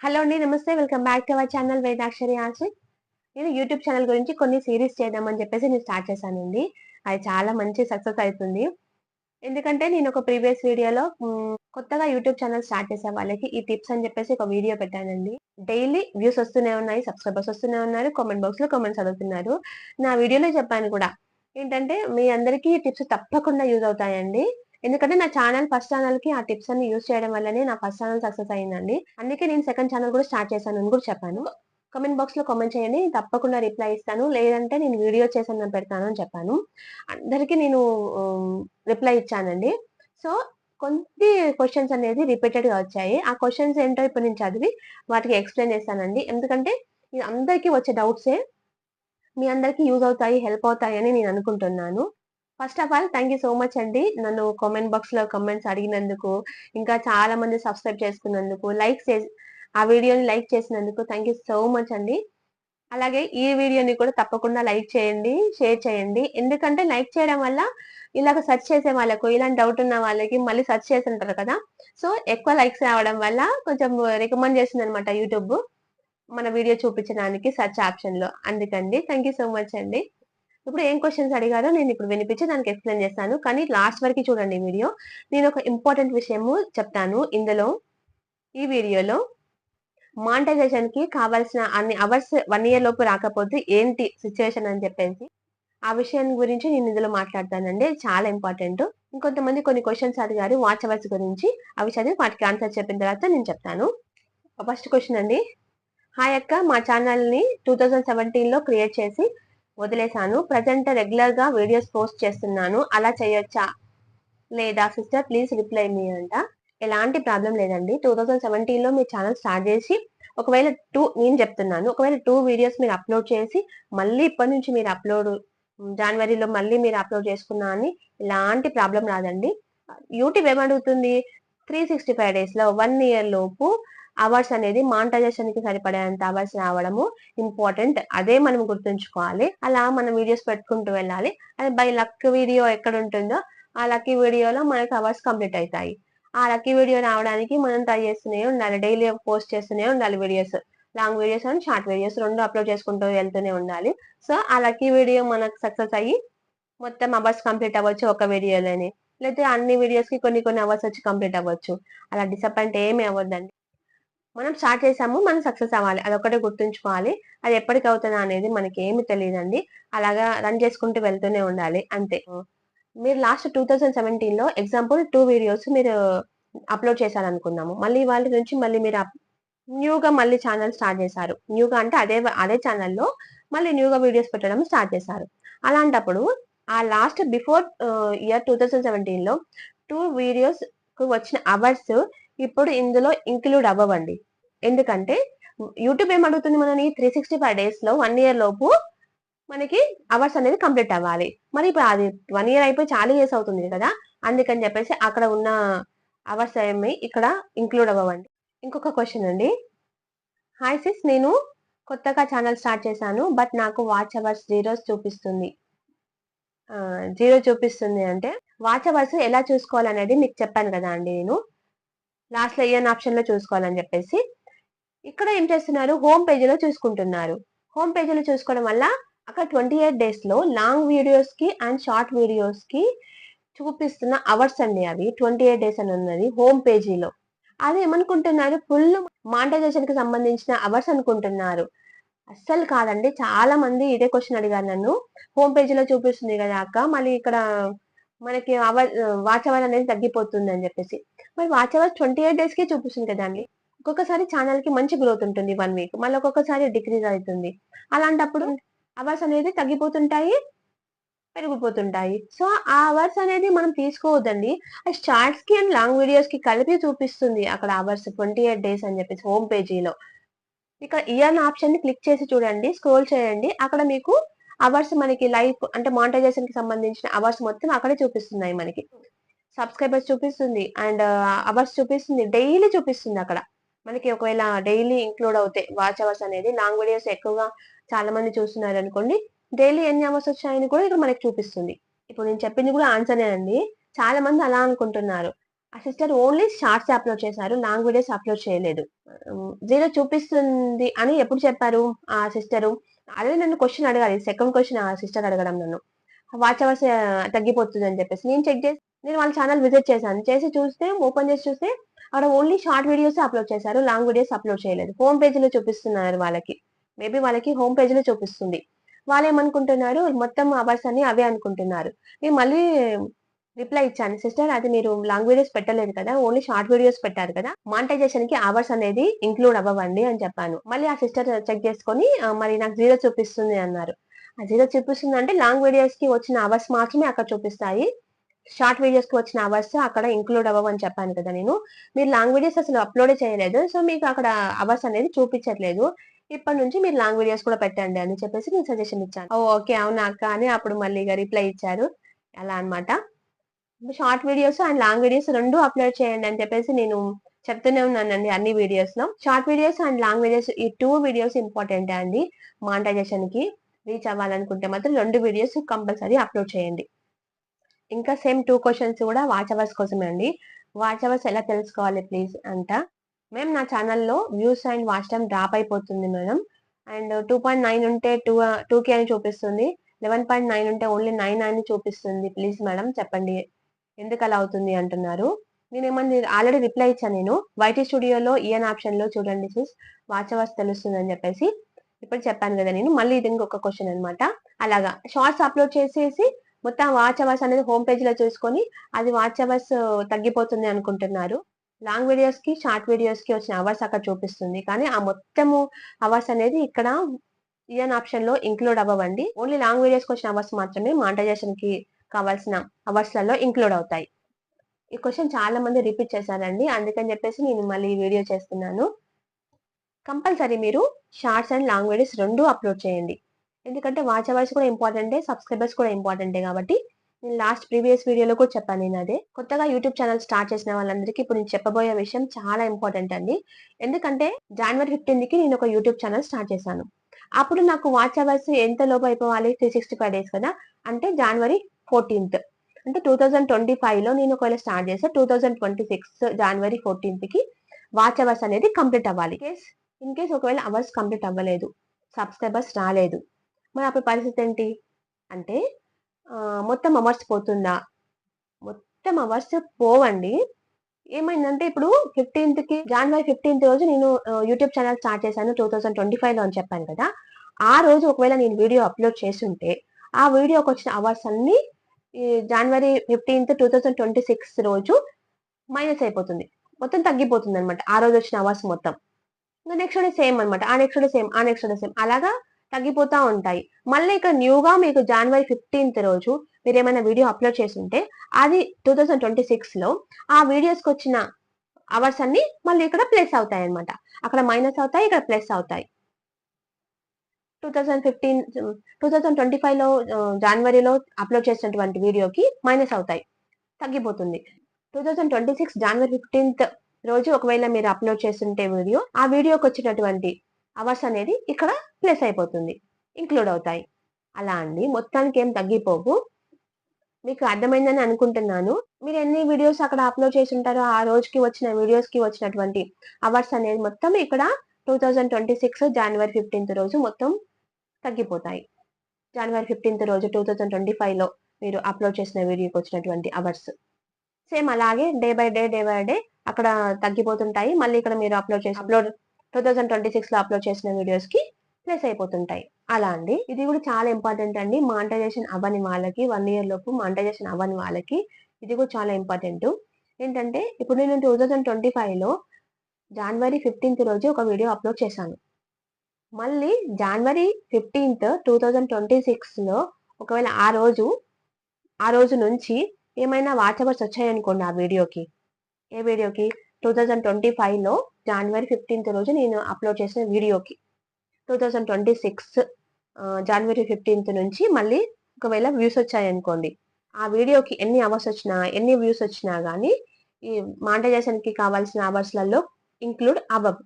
Hello అండి నమస్తే. Welcome back to our channel Vedakshari Ashi నేను యూట్యూబ్ ఛానల్ గురించి కొన్ని సిరీస్ చేద్దామని చెప్పేసి నేను స్టార్ట్ చేశానండి. అది చాలా మంచి సక్సెస్ అవుతుంది. ఎందుకంటే నేను ఒక ప్రీవియస్ వీడియోలో కొత్తగా యూట్యూబ్ ఛానల్ స్టార్ట్ చేసే వాళ్ళకి ఈ టిప్స్ అని చెప్పేసి ఒక వీడియో పెట్టానండి. డైలీ వ్యూస్ వస్తూనే ఉన్నాయి సబ్స్క్రైబర్స్ వస్తూనే ఉన్నారు కామెంట్ బాక్స్లో కామెంట్స్ చదువుతున్నారు నా వీడియోలో చెప్పాను కూడా. ఏంటంటే మీ అందరికీ ఈ టిప్స్ తప్పకుండా యూజ్ అవుతాయండి. ఎందుకంటే నా ఛానల్ ఫస్ట్ ఛానల్కి ఆ టిప్స్ అన్ని యూజ్ చేయడం వల్లనే నా ఫస్ట్ ఛానల్ సక్సెస్ అయిందండి. అందుకే నేను సెకండ్ ఛానల్ కూడా స్టార్ట్ చేశాను అని కూడా చెప్పాను. కమెంట్ బాక్స్లో కామెంట్ చేయండి. తప్పకుండా రిప్లై ఇస్తాను. లేదంటే నేను వీడియో చేసాను నేను పెడతాను అని చెప్పాను. అందరికీ నేను రిప్లై ఇచ్చానండి. సో కొన్ని క్వశ్చన్స్ అనేది రిపీటెడ్గా వచ్చాయి. ఆ క్వశ్చన్స్ ఏంటో ఇప్పుడు నేను చదివి వాటికి ఎక్స్ప్లెయిన్ చేస్తానండి. ఎందుకంటే ఇది అందరికీ వచ్చే డౌట్సే మీ అందరికీ యూజ్ అవుతాయి హెల్ప్ అవుతాయి అని నేను అనుకుంటున్నాను. First of all thank you so much అండి. నన్ను కామెంట్ బాక్స్లో కామెంట్స్ అడిగినందుకు ఇంకా చాలా మంది సబ్స్క్రైబ్ చేసుకున్నందుకు లైక్ ఆ వీడియోని లైక్ చేసినందుకు థ్యాంక్ యూ సో మచ్ అండి. అలాగే ఈ వీడియోని కూడా తప్పకుండా లైక్ చేయండి షేర్ చేయండి. ఎందుకంటే లైక్ చేయడం వల్ల ఇలాగ సెర్చ్ చేసే వాళ్ళకు ఇలాంటి డౌట్ ఉన్న వాళ్ళకి మళ్ళీ సెర్చ్ చేసి ఉంటారు కదా. సో ఎక్కువ లైక్స్ రావడం వల్ల కొంచెం రికమెండ్ చేసింది అనమాట యూట్యూబ్ మన వీడియో చూపించడానికి సెర్చ్ ఆప్షన్లో. అందుకండి థ్యాంక్ యూ సో మచ్ అండి. ఇప్పుడు ఏం క్వశ్చన్స్ అడిగారో నేను ఇప్పుడు వినిపించి దానికి ఎక్స్ప్లెయిన్ చేస్తాను. కానీ లాస్ట్ వరకు చూడండి వీడియో నేను ఒక ఇంపార్టెంట్ విషయము చెప్తాను. ఇందులో ఈ వీడియోలో మానిటైజేషన్కి కావాల్సిన అన్ని అవర్స్ వన్ ఇయర్ లోపు రాకపోతే ఏంటి సిచ్యువేషన్ అని చెప్పేసి ఆ విషయం గురించి నేను ఇందులో మాట్లాడతానండి. చాలా ఇంపార్టెంట్ ఇంకొంతమంది కొన్ని క్వశ్చన్స్ అడిగారు. వాచ్ అవర్స్ గురించి అవి చదివి వాటికి ఆన్సర్ చెప్పిన తర్వాత నేను చెప్తాను. ఫస్ట్ క్వశ్చన్ అండి. హాయ్ అక్క మా ఛానల్ని టూ థౌజండ్ సెవెంటీన్లో క్రియేట్ చేసి వదిలేశాను. ప్రజెంట్ రెగ్యులర్గా వీడియోస్ పోస్ట్ చేస్తున్నాను. అలా చేయొచ్చా? లేదా సిస్టర్ ప్లీజ్ రిప్లై మీ అంట. ఎలాంటి ప్రాబ్లం లేదండి. టూ థౌజండ్ సెవెంటీన్లో మీ ఛానల్ స్టార్ట్ చేసి ఒకవేళ టూ నేను చెప్తున్నాను ఒకవేళ టూ వీడియోస్ మీరు అప్లోడ్ చేసి మళ్ళీ ఇప్పటి నుంచి మీరు అప్లోడ్ జనవరిలో మళ్ళీ మీరు అప్లోడ్ చేసుకున్నా అని ఎలాంటి ప్రాబ్లం రాదండి. యూట్యూబ్ ఏమడుగుతుంది? త్రీ సిక్స్టీ ఫైవ్ డేస్లో వన్ ఇయర్ లోపు అవర్స్ అనేది మానిటైజేషన్కి సరిపడేంత అవర్స్ రావడము ఇంపార్టెంట్. అదే మనం గుర్తుంచుకోవాలి. అలా మనం వీడియోస్ పెట్టుకుంటూ వెళ్ళాలి. అది బై లక్ వీడియో ఎక్కడ ఉంటుందో ఆ లక్కీ వీడియోలో మనకి అవర్స్ కంప్లీట్ అవుతాయి. ఆ లక్కీ వీడియో రావడానికి మనం ట్రై చేస్తూనే ఉండాలి. డైలీ పోస్ట్ చేస్తూనే ఉండాలి videos. Long videos and short videos రెండు అప్లోడ్ చేసుకుంటూ వెళ్తూనే ఉండాలి. సో ఆ లక్కీ వీడియో మనకు సక్సెస్ అయ్యి మొత్తం అవర్స్ కంప్లీట్ అవ్వచ్చు ఒక వీడియోలోనే. లేకపోతే అన్ని వీడియోస్కి కొన్ని కొన్ని అవర్స్ వచ్చి కంప్లీట్ అవ్వచ్చు. అలా డిసప్పాయింట్ ఏమి అవ్వద్దండి. మనం స్టార్ట్ చేసాము మనం సక్సెస్ అవ్వాలి. అదొకటే గుర్తుంచుకోవాలి. అది ఎప్పటికి అవుతుందా అనేది మనకి ఏమి తెలియదండి అలాగా రన్ చేసుకుంటూ వెళ్తూనే ఉండాలి. అంతే. మీరు లాస్ట్ టూ థౌజండ్ సెవెంటీన్లో ఎగ్జాంపుల్ టూ వీడియోస్ మీరు అప్లోడ్ చేశారనుకున్నాము. మళ్ళీ వాళ్ళ నుంచి మళ్ళీ మీరు న్యూగా మళ్ళీ ఛానల్ స్టార్ట్ చేశారు. న్యూగా అంటే అదే అదే ఛానల్లో మళ్ళీ న్యూగా వీడియోస్ పెట్టడం స్టార్ట్ చేశారు. అలాంటప్పుడు ఆ last before year two thousand సెవెంటీన్లో టూ వీడియోస్ వచ్చిన అవర్స్ ఇప్పుడు ఇందులో ఇంక్లూడ్ అవ్వండి ఎందుకంటే యూట్యూబ్ ఏం అడుగుతుంది మనని? త్రీ సిక్స్టీ ఫైవ్ డేస్లో వన్ ఇయర్ లోపు మనకి అవర్స్ అనేది కంప్లీట్ అవ్వాలి. మరి ఇప్పుడు అది వన్ ఇయర్ అయిపోయి చాలా ఇయర్స్ అవుతుంది కదా? అందుకని చెప్పేసి అక్కడ ఉన్న అవర్స్ ఏమి ఇక్కడ ఇంక్లూడ్ అవ్వండి ఇంకొక క్వశ్చన్ అండి. హాయ్ సిస్ నేను కొత్తగా ఛానల్ స్టార్ట్ చేశాను బట్ నాకు వాచ్ అవర్స్ జీరోస్ చూపిస్తుంది. జీరో చూపిస్తుంది అంటే వాచ్ అవర్స్ ఎలా చూసుకోవాలనేది మీకు చెప్పాను కదా అండి నేను. లాస్ట్లో ఇయర్ ఆప్షన్లో చూసుకోవాలని చెప్పేసి ఇక్కడ ఏం చేస్తున్నారు? హోమ్ పేజీలో చూసుకుంటున్నారు. హోమ్ పేజీలో చూసుకోవడం వల్ల అక్కడ ట్వంటీ ఎయిట్ డేస్లో లాంగ్ వీడియోస్కి అండ్ షార్ట్ వీడియోస్కి చూపిస్తున్న అవర్స్ అండి అవి. ట్వంటీ ఎయిట్ డేస్ అని ఉన్నది హోమ్ పేజీలో. అది ఏమనుకుంటున్నారు? ఫుల్ మానిటైజేషన్కి సంబంధించిన అవర్స్ అనుకుంటున్నారు. అస్సలు కాదండి. చాలా మంది ఇదే క్వశ్చన్ అడిగారు నన్ను. హోమ్ పేజీలో చూపిస్తుంది కదా అక్క మళ్ళీ ఇక్కడ మనకి అవర్ వాచ్ అవర్ అనేది తగ్గిపోతుంది అని చెప్పేసి. మరి వాచ్ అవర్ ట్వంటీ ఎయిట్ డేస్కే చూపిస్తుంది కదండి. ఒక్కొక్కసారి ఛానల్కి మంచి గ్రోత్ ఉంటుంది వన్ వీక్ మళ్ళీ ఒక్కొక్కసారి డిక్రీజ్ అవుతుంది. అలాంటప్పుడు అవర్స్ అనేది తగ్గిపోతుంటాయి పెరిగిపోతుంటాయి. సో ఆ అవర్స్ అనేది మనం తీసుకోవద్దండి. ఆ షార్ట్స్కి అండ్ లాంగ్ వీడియోస్కి కలిపి చూపిస్తుంది అక్కడ అవర్స్ ట్వంటీ ఎయిట్ డేస్ అని చెప్పేసి హోమ్ పేజీలో. ఇక్కడ ఇయర్ ఆప్షన్ని క్లిక్ చేసి చూడండి స్క్రోల్ చేయండి. అక్కడ మీకు అవర్స్ మనకి లైఫ్ అంటే మానిటైజేషన్కి సంబంధించిన అవర్స్ మొత్తం అక్కడే చూపిస్తున్నాయి మనకి. సబ్స్క్రైబర్స్ చూపిస్తుంది అండ్ అవర్స్ చూపిస్తుంది డైలీ చూపిస్తుంది అక్కడ. మనకి ఒకవేళ డైలీ ఇంక్లూడ్ అవుతాయి వాచ్ అవర్స్ అనేది లాంగ్ వీడియోస్ ఎక్కువగా చాలా మంది చూస్తున్నారు అనుకోండి డైలీ ఎన్ని అవర్స్ వచ్చాయని కూడా ఇక్కడ మనకి చూపిస్తుంది. ఇప్పుడు నేను చెప్పింది కూడా ఆన్సరే అండి. చాలా మంది అలా అనుకుంటున్నారు. ఆ సిస్టర్ ఓన్లీ షార్ట్స్ అప్లోడ్ చేశారు లాంగ్ వీడియోస్ అప్లోడ్ చేయలేదు జీరో చూపిస్తుంది అని ఎప్పుడు చెప్పారు ఆ సిస్టరు అదే నన్ను క్వశ్చన్ అడగాలి సెకండ్ క్వశ్చన్ ఆ సిస్టర్ అడగడం నన్ను. వాచ్ అవర్స్ తగ్గిపోతుంది అని చెప్పేసి. నేను చెక్ చేసి నేను వాళ్ళ ఛానల్ విజిట్ చేశాను. చేసి చూస్తే ఓపెన్ చేసి చూస్తే అక్కడ ఓన్లీ షార్ట్ వీడియోస్ అప్లోడ్ చేశారు లాంగ్ వీడియోస్ అప్లోడ్ చేయలేదు. హోమ్ పేజీలో చూపిస్తున్నారు వాళ్ళకి. మేబీ వాళ్ళకి హోమ్ పేజీలో చూపిస్తుంది. వాళ్ళు ఏమనుకుంటున్నారు? మొత్తం అవర్స్ అన్ని అవే అనుకుంటున్నారు. నేను మళ్ళీ రిప్లై ఇచ్చాను. సిస్టర్ అది మీరు లాంగ్ వీడియోస్ పెట్టలేదు కదా? ఓన్లీ షార్ట్ వీడియోస్ పెట్టారు కదా? మానిటైజేషన్కి అవర్స్ అనేది ఇంక్లూడ్ అవ్వండి అని చెప్పాను. మళ్ళీ ఆ సిస్టర్ చెక్ చేసుకొని మరి నాకు జీరో చూపిస్తుంది అన్నారు. ఆ జీరో చూపిస్తుంది అంటే లాంగ్ వీడియోస్కి వచ్చిన అవర్స్ మాత్రమే అక్కడ చూపిస్తాయి. షార్ట్ వీడియోస్కి వచ్చిన అవర్స్ అక్కడ ఇంక్లూడ్ అవ్వని చెప్పాను కదా నేను. మీరు లాంగ్ వీడియోస్ అసలు అప్లోడ్ చేయలేదు. సో మీకు అక్కడ అవర్స్ అనేది చూపించట్లేదు. ఇప్పటి నుంచి మీరు లాంగ్ వీడియోస్ కూడా పెట్టండి అని చెప్పేసి నేను సజెషన్ ఇచ్చాను. "ఓ, ఓకే అవునా అక్క అని అప్పుడు మళ్ళీ రిప్లై ఇచ్చారు. అలా అన్నమాట. Short videos and long videos రెండు అప్లోడ్ చేయండి అని చెప్పేసి నేను చెప్తూనే ఉన్నానండి అన్ని వీడియోస్లో short videos and long videos ఈ టూ వీడియోస్ ఇంపార్టెంట్ అండి మానిటైజేషన్కి రీచ్ అవ్వాలనుకుంటే మాత్రం రెండు వీడియోస్ కంపల్సరీ అప్లోడ్ చేయండి. ఇంకా సేమ్ టూ క్వశ్చన్స్ కూడా వాచ్ అవర్స్ కోసమే అండి. వాచ్ అవర్స్ ఎలా తెలుసుకోవాలి ప్లీజ్ అంట. మేము నా ఛానల్లో views and watch time drop అయిపోతుంది madam and two point nine ఉంటే టూ టూ కే అని చూపిస్తుంది. లెవెన్ పాయింట్ నైన్ ఉంటే ఓన్లీ నైన్ అని చూపిస్తుంది ప్లీజ్ మేడం చెప్పండి. ఎందుకు అలా అవుతుంది అంటున్నారు. నేను ఏమన్నా ఆల్రెడీ రిప్లై ఇచ్చాను నేను. వైటీ స్టూడియోలో ఈఎన్ ఆప్షన్లో చూడండి సిస్ వాచ్ అవర్స్ తెలుస్తుంది అని చెప్పేసి. ఇప్పుడు చెప్పాను కదా నేను. మళ్ళీ ఇది ఇంకొక క్వశ్చన్ అనమాట అలాగా. షార్ట్స్ అప్లోడ్ చేసేసి మొత్తం వాచ్ అవర్స్ అనేది హోమ్ పేజ్లో చూసుకొని అది వాచ్ అవర్స్ తగ్గిపోతుంది అనుకుంటున్నారు. లాంగ్ వీడియోస్కి షార్ట్ వీడియోస్కి వచ్చిన అవర్స్ అక్కడ చూపిస్తుంది. కానీ ఆ మొత్తము అవర్స్ అనేది ఇక్కడ ఈఎన్ ఆప్షన్లో ఇంక్లూడ్ అవ్వండి ఓన్లీ లాంగ్ వీడియోస్కి వచ్చిన అవర్స్ మాత్రమే మానిటైజేషన్కి కావాల్సిన అవర్స్లలో ఇంక్లూడ్ అవుతాయి. ఈ క్వశ్చన్ చాలా మంది రిపీట్ చేశారండి. అందుకని చెప్పేసి నేను మళ్ళీ ఈ వీడియో చేస్తున్నాను. కంపల్సరీ మీరు షార్ట్స్ అండ్ లాంగ్ వీడియోస్ రెండు అప్లోడ్ చేయండి. ఎందుకంటే వాచ్ అవర్స్ కూడా ఇంపార్టెంటే సబ్స్క్రైబర్స్ కూడా ఇంపార్టెంటే కాబట్టి నేను లాస్ట్ ప్రీవియస్ వీడియోలో కూడా చెప్పాను నేను అదే. కొత్తగా యూట్యూబ్ ఛానల్ స్టార్ట్ చేసిన వాళ్ళందరికీ ఇప్పుడు నేను చెప్పబోయే విషయం చాలా ఇంపార్టెంట్ అండి. ఎందుకంటే జనవరి ఫిఫ్టీన్త్కి నేను ఒక యూట్యూబ్ ఛానల్ స్టార్ట్ చేశాను. అప్పుడు నాకు వాచ్ అవర్స్ ఎంత లోపు అయిపోవాలి? త్రీ సిక్స్టీ ఫైవ్ డేస్ కదా? అంటే జనవరి ఫోర్టీన్త్ అంటే టూ థౌజండ్ ట్వంటీ ఫైవ్లో నేను ఒకవేళ స్టార్ట్ చేస్తే టూ థౌజండ్ ట్వంటీ సిక్స్ జనవరి ఫోర్టీన్త్కి వాచ్ అవర్స్ అనేది కంప్లీట్ అవ్వాలి. కేస్ ఇన్ కేస్ ఒకవేళ అవర్స్ కంప్లీట్ అవ్వలేదు సబ్స్క్రైబర్స్ రాలేదు మరి అప్పుడు పరిస్థితి ఏంటి? అంటే మొత్తం అవర్స్ పోతుందా? మొత్తం అవర్స్ పోవండి. ఏమైందంటే ఇప్పుడు ఫిఫ్టీన్త్కి జనవరి ఫిఫ్టీన్త్ రోజు నేను యూట్యూబ్ ఛానల్ స్టార్ట్ చేశాను టూ థౌసండ్ ట్వంటీ ఫైవ్లో అని చెప్పాను కదా. ఆ రోజు ఒకవేళ నేను వీడియో అప్లోడ్ చేస్తుంటే ఆ వీడియోకి వచ్చిన అవర్స్ అన్ని ఈ జనవరి fifteenth two thousand twenty six రోజు మైనస్ అయిపోతుంది. మొత్తం తగ్గిపోతుంది అనమాట ఆ రోజు వచ్చిన అవర్స్ మొత్తం. ఇంకా నెక్స్ట్ డే సేమ్ అనమాట ఆ నెక్స్ట్ డే సేమ్ ఆ నెక్స్ట్ డే సేమ్ అలాగా తగ్గిపోతూ ఉంటాయి. మళ్ళీ ఇక్కడ న్యూగా మీకు జనవరి ఫిఫ్టీన్త్ రోజు మీరు ఏమైనా వీడియో అప్లోడ్ చేస్తుంటే అది టూ థౌజండ్ ట్వంటీ సిక్స్లో ఆ వీడియోస్కి వచ్చిన అవర్స్ అన్ని మళ్ళీ ఇక్కడ ప్లస్ అవుతాయి అనమాట అక్కడ మైనస్ అవుతాయి ఇక్కడ ప్లస్ అవుతాయి. Two thousand fifteen two thousand twenty ఫైవ్లో జనవరిలో అప్లోడ్ చేసినటువంటి వీడియోకి మైనస్ అవుతాయి. తగ్గిపోతుంది. టూ థౌజండ్ ట్వంటీ సిక్స్ జనవరి ఫిఫ్టీన్త్ రోజు ఒకవేళ మీరు అప్లోడ్ చేస్తుంటే వీడియో ఆ వీడియోకి వచ్చినటువంటి అవర్స్ అనేది ఇక్కడ ప్లస్ అయిపోతుంది ఇంక్లూడ్ అవుతాయి. అలా అండి. మొత్తానికి ఏం తగ్గిపోవు. మీకు అర్థమైందని అనుకుంటున్నాను. మీరు ఎన్ని వీడియోస్ అక్కడ అప్లోడ్ చేసి ఉంటారో ఆ రోజుకి వచ్చిన వీడియోస్కి వచ్చినటువంటి అవర్స్ అనేది మొత్తం ఇక్కడ టూ థౌజండ్ ట్వంటీ సిక్స్ జనవరి ఫిఫ్టీన్త్ రోజు మొత్తం తగ్గిపోతాయి. జనవరి ఫిఫ్టీన్త్ రోజు టూ థౌజండ్ ట్వంటీ ఫైవ్లో మీరు అప్లోడ్ చేసిన వీడియోకి వచ్చినటువంటి అవర్స్. సేమ్ అలాగే day by day day by day అక్కడ తగ్గిపోతుంటాయి. మళ్ళీ ఇక్కడ మీరు అప్లోడ్ చేసి అప్లోడ్ టూ థౌజండ్ ట్వంటీ సిక్స్లో అప్లోడ్ చేసిన వీడియోస్కి ప్లస్ అయిపోతుంటాయి. అలా అండి. ఇది కూడా చాలా ఇంపార్టెంట్ అండి. మానిటైజేషన్ అవ్వని వాళ్ళకి వన్ ఇయర్ లోపు మానిటైజేషన్ అవ్వని వాళ్ళకి ఇది కూడా చాలా ఇంపార్టెంట్ ఏంటంటే ఇప్పుడు నేను టూ థౌజండ్ ట్వంటీ ఫైవ్లో జనవరి ఫిఫ్టీన్త్ రోజు ఒక వీడియో అప్లోడ్ చేశాను. మళ్ళీ జనవరి ఫిఫ్టీన్త్ టూ థౌజండ్ ట్వంటీ సిక్స్లో ఒకవేళ ఆ రోజు ఆ రోజు నుంచి ఏమైనా వాట్సాపర్స్ వచ్చాయనుకోండి ఆ వీడియోకి ఏ వీడియోకి టూ థౌజండ్ ట్వంటీ ఫైవ్లో జనవరి ఫిఫ్టీన్త్ రోజు నేను అప్లోడ్ చేసిన వీడియోకి టూ థౌజండ్ ట్వంటీ సిక్స్ జనవరి ఫిఫ్టీన్త్ నుంచి మళ్ళీ ఒకవేళ వ్యూస్ వచ్చాయనుకోండి. ఆ వీడియోకి ఎన్ని అవర్స్ వచ్చినా ఎన్ని వ్యూస్ వచ్చినా కానీ ఈ మాంటైజేషన్కి కావాల్సిన అవర్స్లలో ఇంక్లూడ్ అవ్వవు.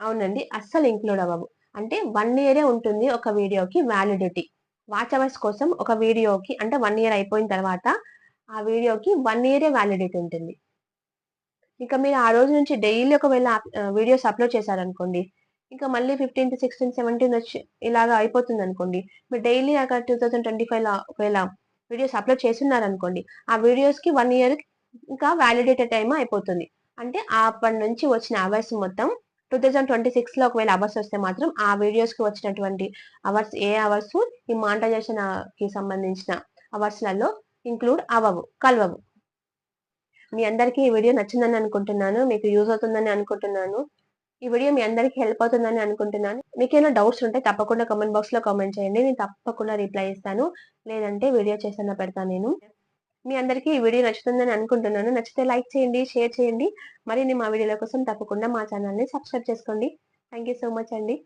అవునండి అస్సలు ఇంక్లూడ్ అవ్వవు. అంటే వన్ ఇయరే ఉంటుంది ఒక వీడియోకి వ్యాలిడిటీ వాచ్ అవర్స్ కోసం ఒక వీడియోకి అంటే వన్ ఇయర్ అయిపోయిన తర్వాత ఆ వీడియోకి వన్ ఇయరే వ్యాలిడిటీ ఉంటుంది. ఇంకా మీరు ఆ రోజు నుంచి డైలీ ఒకవేళ వీడియోస్ అప్లోడ్ చేశారనుకోండి ఇంకా మళ్ళీ ఫిఫ్టీన్త్ సిక్స్టీన్త్ సెవెంటీన్త్ వచ్చి ఇలాగా అయిపోతుంది అనుకోండి మీరు డైలీ అక్కడ టూ థౌసండ్ ట్వంటీ ఫైవ్ ఒకవేళ వీడియోస్ అప్లోడ్ చేస్తున్నారనుకోండి ఆ వీడియోస్కి వన్ ఇయర్ ఇంకా వ్యాలిడేటెడ్ టైం అయిపోతుంది. అంటే అప్పటి నుంచి వచ్చిన అవర్స్ మొత్తం టూ థౌజండ్ ట్వంటీ సిక్స్లో ఒకవేళ అవర్స్ వస్తే మాత్రం ఆ వీడియోస్కి వచ్చినటువంటి అవర్స్ ఏ అవర్స్ ఈ మాంటైజేషన్కి సంబంధించిన అవర్స్లలో ఇంక్లూడ్ అవ్వవు కలవవు. మీ అందరికీ ఈ వీడియో నచ్చిందని అనుకుంటున్నాను మీకు యూజ్ అవుతుందని అనుకుంటున్నాను. ఈ వీడియో మీ అందరికీ హెల్ప్ అవుతుందని అనుకుంటున్నాను. మీకు ఏమైనా డౌట్స్ ఉంటే తప్పకుండా కామెంట్ బాక్స్లో కామెంట్ చేయండి నేను తప్పకుండా రిప్లై ఇస్తాను. లేదంటే వీడియో చేసాన పెడతాను నేను. మీ అందరికీ ఈ వీడియో నచ్చుతుందని అనుకుంటున్నాను. నచ్చితే లైక్ చేయండి షేర్ చేయండి. మరిన్ని మా వీడియోల కోసం తప్పకుండా మా ఛానల్ని సబ్స్క్రైబ్ చేసుకోండి. థ్యాంక్ సో మచ్ అండి.